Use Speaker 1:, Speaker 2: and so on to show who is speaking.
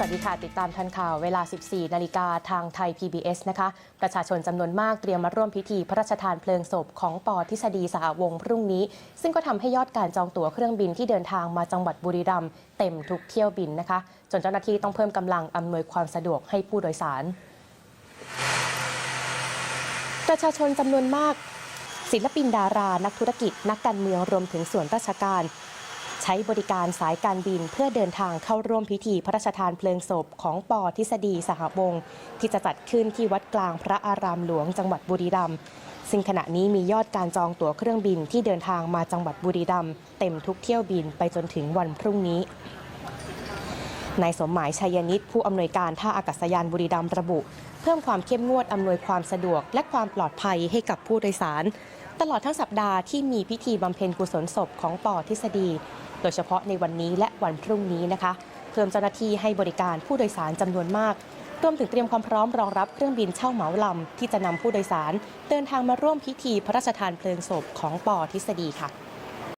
Speaker 1: สวัสดีค่ะ ติดตามทันข่าวเวลา 14 นาฬิกาทางไทย PBS นะคะ ประชาชนจำนวนมากเตรียมมาร่วมพิธีพระราชทานเพลิงศพของปอทฤษฎีสหวงพรุ่งนี้ ซึ่งก็ทำให้ยอดการจองตั๋วเครื่องบินที่เดินทางมาจังหวัดบุรีรัมย์เต็มทุกเที่ยวบินนะคะ จนเจ้าหน้าที่ต้องเพิ่มกำลังอำนวยความสะดวกให้ผู้โดยสาร ประชาชนจำนวนมากศิลปินดารา นักธุรกิจ นักการเมือง รวมถึงส่วนราชการ ช้บริการสายการบินเพื่อเดินทางเข้าร่วมพิธีพระราชทานเพลิงศพของปอทฤษฎีสหวงศ์ที่จะจัดขึ้นที่วัดกลางพระอารามหลวงจังหวัดบุรีรัมย์ซึ่งขณะนี้มียอดการจองตั๋วเครื่องบินที่เดินทางมาจังหวัดบุรีรัมย์เต็มทุกเที่ยวบินไปจนถึงวันพรุ่งนี้นายสมหมายชัยนิตผู้อำนวยการท่าอากาศยานบุรีรัมย์ระบุ เพิ่มความเข้มงวดอำนวยความสะดวกและความปลอดภัยให้กับผู้โดยสาร ตลอดทั้งสัปดาห์ที่มีพิธีบำเพ็ญกุศลศพของปอทฤษฎี โดยเฉพาะในวันนี้และวันพรุ่งนี้นะคะ เพิ่มเจ้าหน้าที่ให้บริการผู้โดยสารจำนวนมากรวมถึงเตรียมความพร้อมรองรับเครื่องบินเช่าเหมาลำที่จะนำผู้โดยสาร เดินทางมาร่วมพิธีพระราชทานเพลิงศพของปอทฤษฎีค่ะ